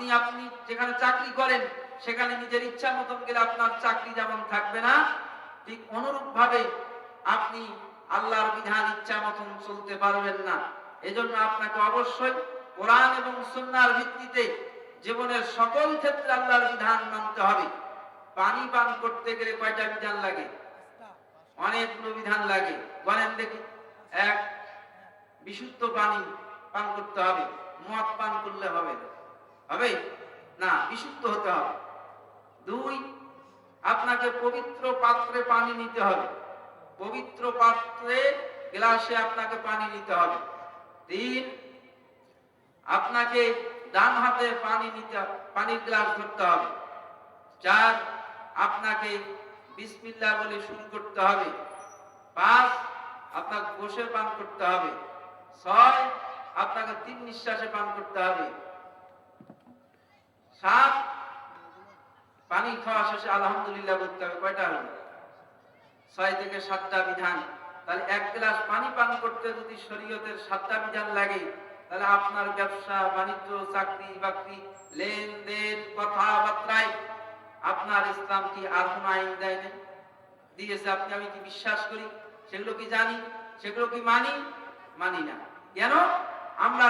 আপনি আপনি যেখানে চাকরি করেন, সেখানে নিজের ইচ্ছা মতন গেলে আপনার চাকরি যেমন থাকবে না, ঠিক অনুরূপ ভাবে আপনি আল্লাহর বিধান, ইচ্ছা মতন চলতে পারবেন না। এজন্য আপনাকে অবশ্যই কোরআন এবং সুন্নাহর ভিত্তিতে জীবনের সকল ক্ষেত্রে আল্লাহর বিধান মানতে হবে। পানি পান করতে গেলে কয়টা বিধান লাগে? অনেকগুলো বিধান লাগে। বলেন দেখি। এক, বিশুদ্ধ পানি পান করতে হবে। মদ পান করলে হবে না। হবে? না, বিশুদ্ধ হতে হবে। দুই, আপনাকে পবিত্র পাত্রে পানি নিতে হবে। পবিত্র পাত্রে গ্লাসে আপনাকে পানি নিতে হবে। তিন, আপনাকে ডান হাতে পানি নিতে, পানির গ্লাস ধরতে হবে। চার, আপনাকে বিসমিল্লাহ বলে শুরু করতে হবে। পাঁচ, আপনাকে বসে পান করতে হবে। ছয়, আপনাকে তিন নিঃশ্বাসে পান করতে হবে। সাত পানি খাওয়া শেষে আলহামদুলিল্লাহ বলতে হবে। কয়টা হলো? ছয় থেকে সাতটা বিধান। তাহলে এক গ্লাস পানি পান করতে যদি শরীয়তের সাতটা বিধান লাগে, তাহলে আপনার ব্যবসা, বাণিজ্য, চাকরি, বাকরি, লেনদেন, কথাবার্তায় আপনার ইসলাম কি আর কোন আইন দেয় না দিয়েছে আপনি, আমি কি বিশ্বাস করি? সেগুলো কি জানি? সেগুলো কি মানি? মানি না। কেন? আমরা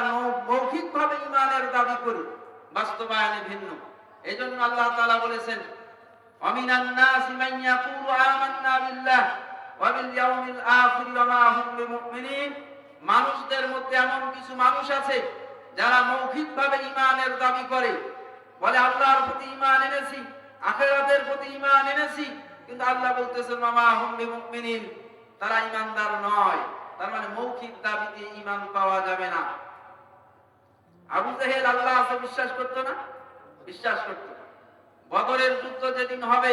মৌখিক ভাবে ইমানের দাবি করি। বাস্তবায়নে ভিন্ন। এই জন্য আল্লাহ তাআলা বলেছেন মান মানুষদের মধ্যে এমন কিছু মানুষ আছে যারা মৌখিকভাবে ঈমানের দাবি করে। বলে, আল্লাহর প্রতি ঈমান এনেছি, আখিরাতের প্রতি ঈমান এনেছি। কিন্তু আল্লাহ বলতেছেন মামা হুম বিমুমিনিন। তারা ঈমানদার নয়। তার মানে মৌখিক দাবিতে ইমান পাওয়া যাবে না। আবু জাহেল আল্লাহ আছে, বিশ্বাস করতো না? বিশ্বাস করত বদরের যুদ্ধ যেদিন হবে,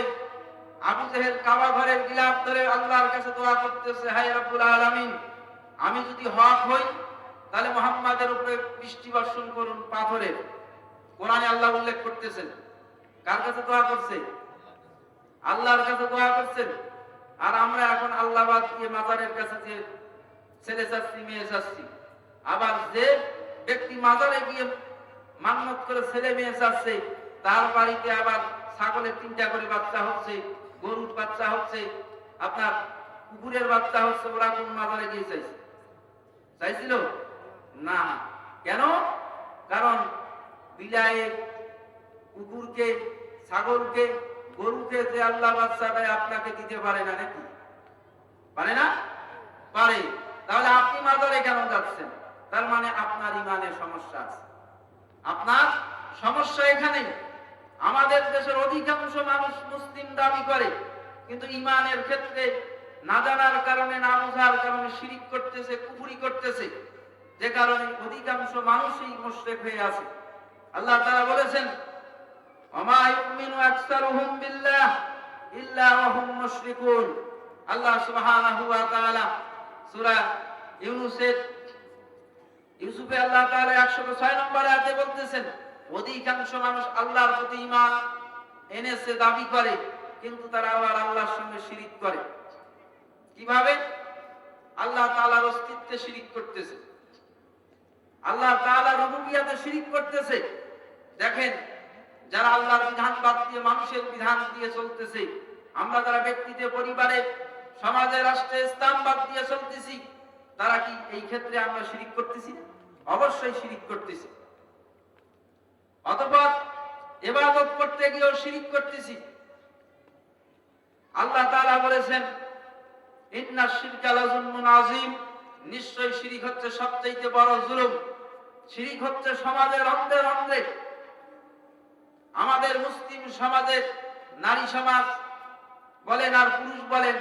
আবু জেহেল কাবা ঘরের গিলাফ ধরে আল্লাহর কাছে দোয়া করতেছে হাই রব্বুল আলামিন, আমি যদি হক হই, তাহলে মোহাম্মদের উপরে বৃষ্টি বর্ষণ করুন পাথরের। কোরআনে আল্লাহ উল্লেখ করতেছেন। কার কাছে দোয়া করছে? আল্লাহর কাছে দোয়া করছেন। আর আমরা এখন আল্লাহ বাদ দিয়ে মাজারের কাছে যে ছেলে চাচ্ছি মেয়ে চাচ্ছি আবার যে মাজারে গিয়ে মান্নত করে ছেলে মেয়ে চাচ্ছে, তার বাড়িতে আবার ছাগলের তিনটা করে বাচ্চা হচ্ছে, গরুর বাচ্চা হচ্ছে, আপনার কুকুরের বাচ্চা হচ্ছে, ওরা কোন মাজারে গিয়ে চাইছে? চাইছিল? না কেন? কারণ বিলায়ে কুকুরকে, ছাগলকে, গরুকে যে আল্লাহ বাচ্চাটা আপনাকে দিতে পারে না নাকি? পারে না? পারে। তাহলে আপনি মাজারে কেন যাচ্ছেন? তার মানে আপনার ইমানের সমস্যা আছে। আপনার সমস্যা এখানে। আমাদের দেশের অধিকাংশ মানুষ মুসলিম দাবি করে, কিন্তু ইমানের ক্ষেত্রে না জানার কারণে, না বোঝার কারণে শিরিক করতেছে, কুফুরি করতেছে। যে কারণে অধিকাংশ মানুষই মুশরিক হয়ে আছে। আল্লাহ তারা বলেছেন বিল্লাহ আল্লাহ সুবহানাহু ওয়া ইউসুফে আল্লাহ তাআলা 106 নম্বর আয়াতে বলতেছেন, অধিকাংশ মানুষ আল্লাহর প্রতি ঈমান এনেছে, দাবি করে, কিন্তু তারা আবার আল্লাহর সঙ্গে শিরিক করে। কীভাবে? আল্লাহ তাআলার অস্তিত্বে শিরিক করতেছে। আল্লাহ তাআলা রুবুবিয়াতে শিরিক করতেছে। দেখেন, যারা আল্লাহর বিধান বাদ দিয়ে মানুষের বিধান দিয়ে চলতেছে, আমরা যারা ব্যক্তিতে, পরিবারে, সমাজে, রাষ্ট্রে ইসলাম বাদ দিয়ে চলতেছি তারা কি এই ক্ষেত্রে আমরা শিরিক করতেছি অবশ্যই শিরিক করতেছি। অতঃপর এবাদত করতে গিয়েও শিরিক করতেছি। আল্লাহ তাআলা বলেছেন, ইন্না নিশ্চয় শিরিক হচ্ছে সবচেয়ে বড় জুলুম। শিরিক হচ্ছে সমাজের অন্ধে অন্ধে আমাদের মুসলিম সমাজের নারী সমাজ বলেন আর পুরুষ বলেন,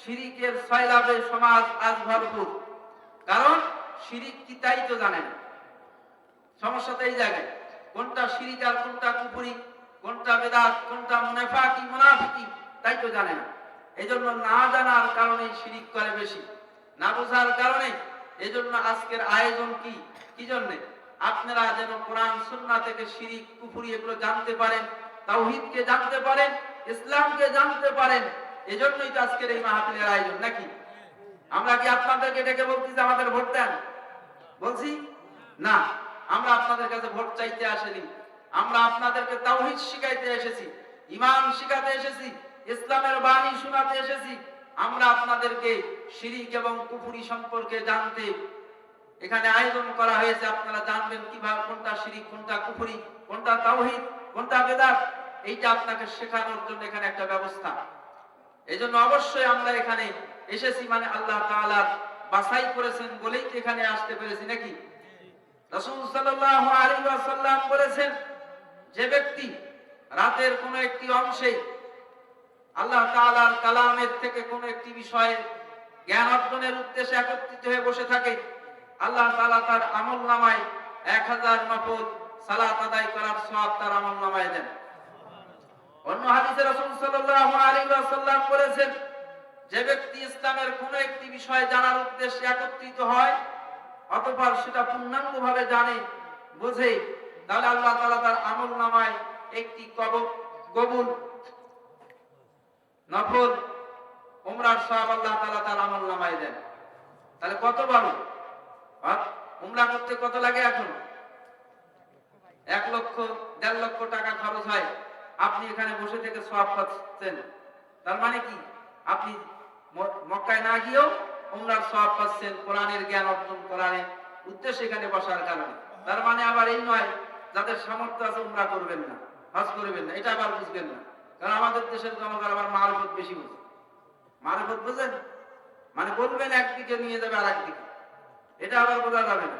শিরিকের সয়লাভে সমাজ আজ ভরপুর। কারণ শিরিক কি তাই তো জানে না সমস্যা তো এই জায়গায়। কোনটা শিরিক আর কোনটা কুপুরি কোনটা বেদাত, কোনটা মুনাফাকি, মুনাফিকি, তাই তো জানে না। এই জন্য না জানার কারণে শিরিক করে বেশি। না বোঝার কারণে এই জন্য আজকের আয়োজন কি? কি জন্যে? আপনারা যেন কোরআন, সুন্নাহ থেকে শিরিক, কুফুরি এগুলো জানতে পারেন, তাওহীদকে জানতে পারেন, ইসলামকে জানতে পারেন। এজন্যই তো আজকের এই মাহফিলের আয়োজন, নাকি? আমরা কি আপনাদেরকে ডেকে বলছি যে আমাদের ভোট দেন? বলছি? না, আমরা আপনাদের কাছে ভোট চাইতে আসেনি। আমরা আপনাদেরকে তাওহীদ শিখাইতে এসেছি ইমান শিখাতে এসেছি, ইসলামের বাণী শোনাতে এসেছি। আমরা আপনাদেরকে শিরিক এবং কুফুরি সম্পর্কে জানতে এখানে আয়োজন করা হয়েছে। আপনারা জানবেন কীভাবে কোনটা শিরিক, কোনটা কুফুরি, কোনটা তাওহীদ, কোনটা বেদাত, এইটা আপনাকে শেখানোর জন্য এখানে একটা ব্যবস্থা। এই অবশ্যই আমরা এখানে এসেছি মানে আল্লাহ তাআলা বাছাই করেছেন বলেই এখানে আসতে পেরেছি নাকি? বলেছেন, যে ব্যক্তি রাতের কোন একটি অংশে আল্লাহ কালামের থেকে কোন একটি বিষয়ে জ্ঞান অর্জনের উদ্দেশ্যে একত্রিত হয়ে বসে থাকে, আল্লাহ তাআলা তার আমল নামায় এক হাজার নফল সালাত আদায় করার সব তার আমল নামায় দেন। অন্য হাদিসে রাসূল যে ব্যক্তি ইসলামের কোন একটি বিষয় জানার উদ্দেশ্যে একত্রিত হয়, অতঃপর সেটা পূর্ণাঙ্গভাবে জানে, বোঝে, তাহলে আল্লাহ তাআলা তার আমল নামায় একটি কবুল, নফল, উমরার সওয়াব আল্লাহ তাআলা তার আমল নামায় দেন। তাহলে কত আর উমরা করতে কত লাগে এখন? এক লক্ষ, দেড় লক্ষ টাকা খরচ হয়। আপনি এখানে বসে থেকে সব পাচ্ছেন। তার মানে কি? আপনি মক্কায় না গিয়েও উমরার সব পাচ্ছেন কোরআনের জ্ঞান অর্জন কোরআনের উদ্দেশ্যে এখানে বসার কারণে। তার মানে আবার এই নয়, যাদের সামর্থ্য আছে উমরা করবেন না, হজ করবেন না, এটা আবার বুঝবেন না। কারণ আমাদের দেশের জনগণ আবার মারফত বেশি বুঝে। মারফত বুঝেন? মানে বলবেন একদিকে নিয়ে যাবে আর একদিকে এটা আবার বোঝা যাবে না।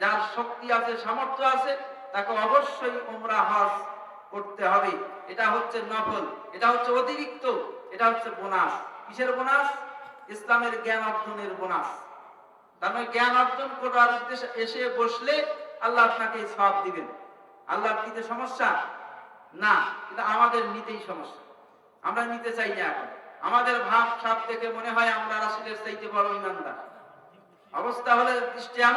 যার শক্তি আছে, সামর্থ্য আছে, তাকে অবশ্যই উমরা, হজ করতে হবে। এটা হচ্ছে নফল, এটা হচ্ছে অতিরিক্ত, এটা হচ্ছে বোনাস। কিসের বোনাস ইসলামের জ্ঞান অর্জনের বোনাস তার মানে জ্ঞান অর্জন করার উদ্দেশ্যে এসে বসলে আল্লাহ আপনাকে সব দিবেন। আল্লাহ দিতে সমস্যা? না কিন্তু আমাদের নিতেই সমস্যা। আমরা নিতে চাই না এখন। আমাদের ভাব সাপ থেকে মনে হয় আমরা রাসুলের চাইতে বড় ইমানদার। অবস্থা হলে দৃষ্টি এমন